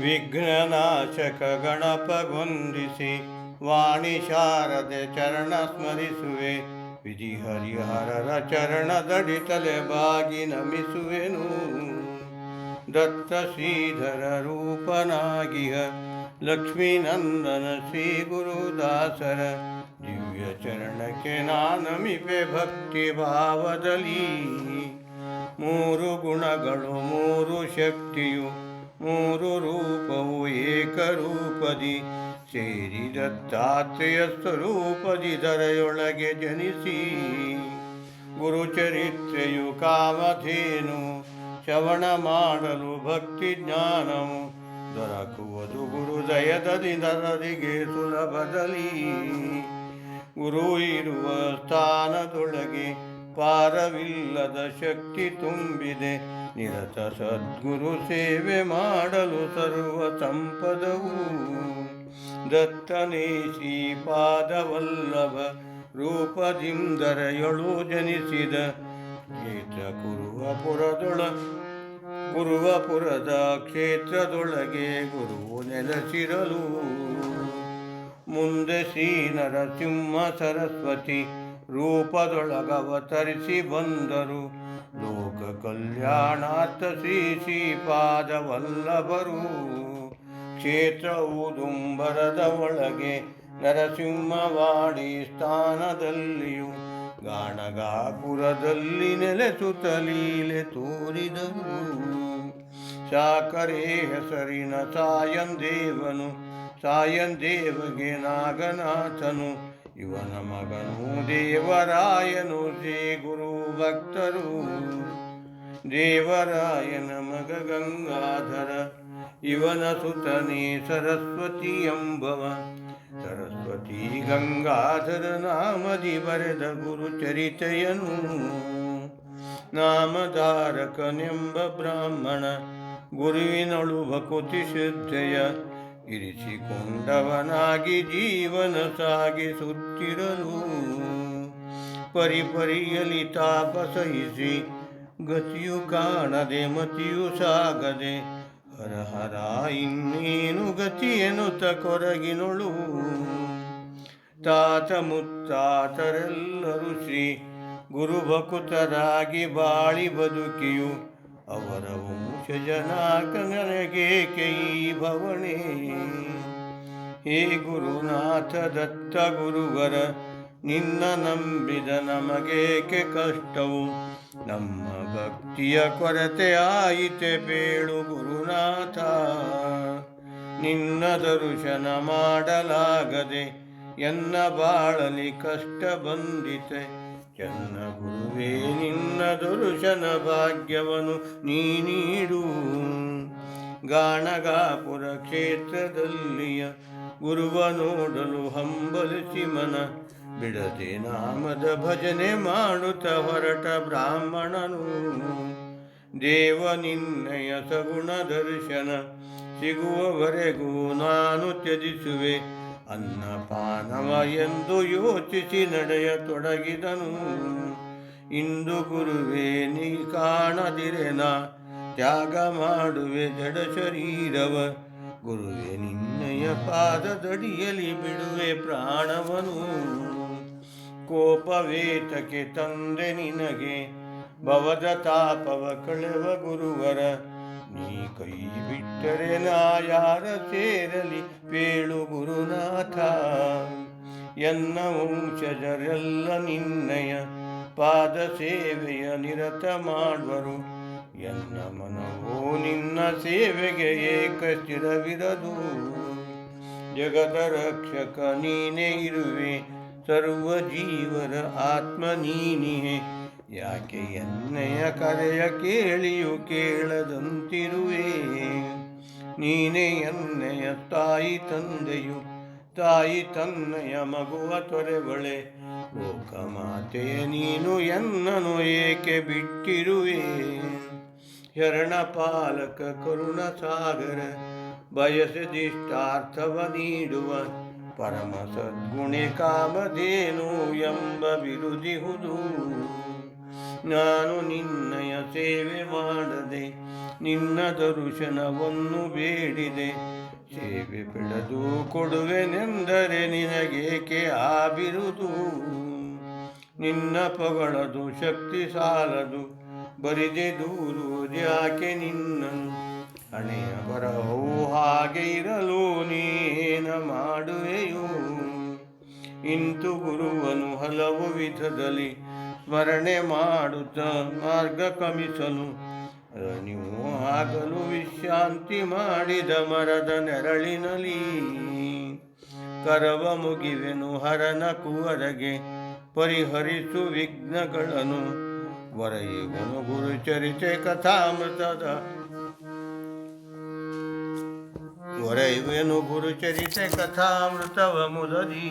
ವಿಘ್ನನಾಶಕ ಗಣಪಗೊಂದಿಸಿ ವಾಣಿ ಶಾರದೆ ಚರಣ ಸ್ಮರಿಸುವೆ. ವಿಧಿ ಹರಿಹರರ ಚರಣದಡಿ ತಲೆ ಬಾಗಿ ನಮಿಸುವೆನು. ದತ್ತ ಶ್ರೀಧರ ರೂಪನಾಗಿಹ ಲಕ್ಷ್ಮೀನಂದನ ಶ್ರೀ ಗುರುದಾಸರ ದಿವ್ಯ ಚರಣಕ್ಕೆ ನಾನಮಿಪೆ ಭಕ್ತಿ ಭಾವದಲ್ಲಿ. ಮೂರು ಗುಣಗಳು, ಮೂರು ಶಕ್ತಿಯು ಮೂರು ರೂಪವು ಏಕರೂಪದಿ ಸೇರಿ ದತ್ತಾತ್ರೇಯ ಸ್ವರೂಪದಿ ದರೆಯೊಳಗೆ ಜನಿಸಿ. ಗುರುಚರಿತ್ರೆಯು ಕಾಮಧೇನು, ಶ್ರವಣ ಮಾಡಲು ಭಕ್ತಿ ಜ್ಞಾನವು, ದೊರಕುವುದು ಗುರುದಯದಲ್ಲಿ ನರರಿಗೆ ಸುಲಭದಲ್ಲಿ. ಗುರು ಇರುವ ಸ್ಥಾನದೊಳಗೆ ಪಾರವಿಲ್ಲದ ಶಕ್ತಿ ತುಂಬಿದೆ. ನಿರತ ಸದ್ಗುರು ಸೇವೆ ಮಾಡಲು ಸರ್ವ ಸಂಪದವು. ದತ್ತನೇ ಶ್ರೀಪಾದವಲ್ಲಭ ರೂಪದಿಂದರೆಯೊಳು ಜನಿಸಿದ ಕ್ಷೇತ್ರ ಕುರುವಪುರದೊಳ ಗುರುವಪುರದ ಕ್ಷೇತ್ರದೊಳಗೆ ಗುರು ನೆಲೆಸಿರಲು. ಮುಂದೆ ಶ್ರೀ ನರಸಿಂಹ ಸರಸ್ವತಿ ರೂಪದೊಳಗವತರಿಸಿ ಬಂದರು. ಲೋಕ ಕಲ್ಯಾಣಾರ್ಥ ಶ್ರೀ ಶ್ರೀಪಾದವಲ್ಲಭರು ಕ್ಷೇತ್ರ ದುಂಬರದ ಒಳಗೆ ನರಸಿಂಹವಾಡಿ ಸ್ಥಾನದಲ್ಲಿಯೂ ಗಾಣಗಾಪುರದಲ್ಲಿ ನೆಲೆಸುತ್ತಲೀಲೆ ತೋರಿದರು. ಶಾಕರೇ ಹೆಸರಿನ ಸಾಯಂದೇವನು ಸಾಯಂದೇವಗೆ ನಾಗನಾಥನು. ಇವನ ಮಗನು ದೇವರಾಯನು, ಶ್ರೀ ಗುರು ಭಕ್ತರು. ದೇವರಾಯನ ಮಗ ಗಂಗಾಧರ, ಇವನ ಸುತನೇ ಸರಸ್ವತಿ ಎಂಬವ. ಸರಸ್ವತಿ ಗಂಗಾಧರ ನಾಮದಿ ಬರೆದ ಗುರು ಚರಿತೆಯನು. ನಾಮಧಾರಕನೆಂಬ ಬ್ರಾಹ್ಮಣ ಗುರುವಿನಳು ಭಕುತಿ ಶ್ರದ್ಧೆಯ ಇರಿಸಿಕೊಂಡವನಾಗಿ ಜೀವನ ಸಾಗಿಸುತ್ತಿರಲು. ಪರಿಪರಿಯಲಿ ತಾಪ ಸಹಿಸಿ ಗತಿಯು ಕಾಣದೆ ಮತಿಯು ಸಾಗದೆ ಹರ ಹರ ಇನ್ನೇನು ಗತಿ ಎನ್ನುತ್ತ ಕೊರಗಿನೊಳು. ತಾತ ಮುತ್ತಾತರೆಲ್ಲರೂ ಶ್ರೀ ಗುರುಭಕುತರಾಗಿ ಬಾಳಿ ಬದುಕಿಯು ಅವರ ವಂಶ ಜನಾಕನಗೆ ಕೈ ಭವಣೆ. ಹೇ ಗುರುನಾಥ ದತ್ತ ಗುರುವರ, ನಿನ್ನ ನಂಬಿದ ನಮಗೇಕೆ ಕಷ್ಟವು? ನಮ್ಮ ಭಕ್ತಿಯ ಕೊರತೆ ಆಯಿತೆ ಬೇಳು ಗುರುನಾಥ. ನಿನ್ನ ದರ್ಶನ ಮಾಡಲಾಗದೆ ಎನ್ನ ಬಾಳಲಿ ಕಷ್ಟ ಬಂದಿತೆ. ಚೆನ್ನ ಗುರುವೇ, ನಿನ್ನ ದುರುಶನ ಭಾಗ್ಯವನ್ನು ನೀ ನೀಡು. ಗಾಣಗಾಪುರ ಕ್ಷೇತ್ರದಲ್ಲಿಯ ಗುರುವ ನೋಡಲು ಹಂಬಲಿಸಿ ಮನ ಬಿಡದೆ ನಾಮದ ಭಜನೆ ಮಾಡುತ್ತ ಹೊರಟ ಬ್ರಾಹ್ಮಣನು. ದೇವ ನಿನ್ನಯ ಸಗುಣ ದರ್ಶನ ಸಿಗುವವರೆಗೂ ನಾನು ತ್ಯಜಿಸುವೆ. ಅನ್ನಪಾನವ ಎಂದು ಯೋಚಿಸಿ ನಡೆಯ ತೊಡಗಿದನು ಇಂದು ಗುರುವೇ, ನೀ ಕಾಣದಿರೆನ? ತ್ಯಾಗ ಮಾಡುವೆ ಜಡ ಶರೀರವ. ಗುರುವೆ, ನಿನ್ನಯ ಪಾದದಡಿಯಲಿ ಬಿಡುವೆ ಪ್ರಾಣವನು. ಕೋಪವೇತಕ್ಕೆ ತಂದೆ ನಿನಗೆ, ಭವದ ತಾಪವ ಕಳೆವ ಗುರುವರ. ನೀ ಕೈ ಬಿಟ್ಟರೆ ನಾ ಯಾರ ಸೇರಲಿ ಪೇಳು ಗುರುನಾಥ. ಎನ್ನ ವಂಶಜರೆಲ್ಲ ನಿನ್ನಯ ಪಾದ ಸೇವೆಯ ನಿರತ ಮಾಡುವರು. ಎನ್ನ ಮನವೋ ನಿನ್ನ ಸೇವೆಗೆ ಏಕ ಸ್ಥಿರವಿರದು. ಜಗದ ರಕ್ಷಕ ನೀನೇ ಇರುವೆ, ಸರ್ವ ಜೀವರ ಆತ್ಮ ನೀನಿಯೇ. ಯಾಕೆ ಎನ್ನೆಯ ಕರೆಯ ಕೇಳಿಯು ಕೇಳದಂತಿರುವೆ. ನೀನೇ ಎನ್ನೆಯ ತಾಯಿ ತಂದೆಯು, ತಾಯಿ ತನ್ನಯ ಮಗುವ ತೊರೆಬಳೆ ಲೋಕಮಾತೆಯ ನೀನು ಎನ್ನನು ಏಕೆ ಬಿಟ್ಟಿರುವೆ. ಶರಣ ಪಾಲಕ ಕರುಣ ಸಾಗರ ಬಯಸದಿಷ್ಟಾರ್ಥವ ನೀಡುವ. ಪರಮ ಸದ್ಗುಣೆ ಕಾಮಧೇನು ಎಂಬ ಬಿರುದಿಹುದು ನಾನು ನಿನ್ನಯ ಸೇವೆ ಮಾಡದೆ, ನಿನ್ನ ದರ್ಶನವನ್ನು ಬೇಡಿದೆ. ಸೇವೆ ಬಿಡದು ಕೊಡುವೆನೆಂದರೆ ನಿನಗೇಕೆ ಆ ಬಿರುದು ನಿನ್ನ ಪಗಳದು ಶಕ್ತಿ ಸಾಲದು, ಬರಿದೆ ದೂರು ಯಾಕೆ ನಿನ್ನನು ಹಣೆಯ ಬರಹವು ಹಾಗೆ ಇರಲು ನೀನ ಮಾಡುವೆಯೋ? ಇಂತು ಗುರುವನು ಹಲವು ವಿಧದಲ್ಲಿ ಸ್ಮರಣೆ ಮಾಡುತ್ತ ಮಾರ್ಗ ಕಮಿಸಲು. ನೀವು ಆಗಲು ವಿಶ್ರಾಂತಿ ಮಾಡಿದ ಮರದ ನೆರಳಿನಲ್ಲಿ ಕರವ ಮುಗಿವೆನು ಹರನ ಕುವರಗೆ ಪರಿಹರಿಸು ವಿಘ್ನಗಳನ್ನು. ವರೆಯುವನು ಗುರುಚರಿತೆ ಕಥಾಮೃತದ. ಒರೆಯುವೆನು ಗುರುಚರಿತೆ ಕಥಾಮೃತವ ಮುದದಿ.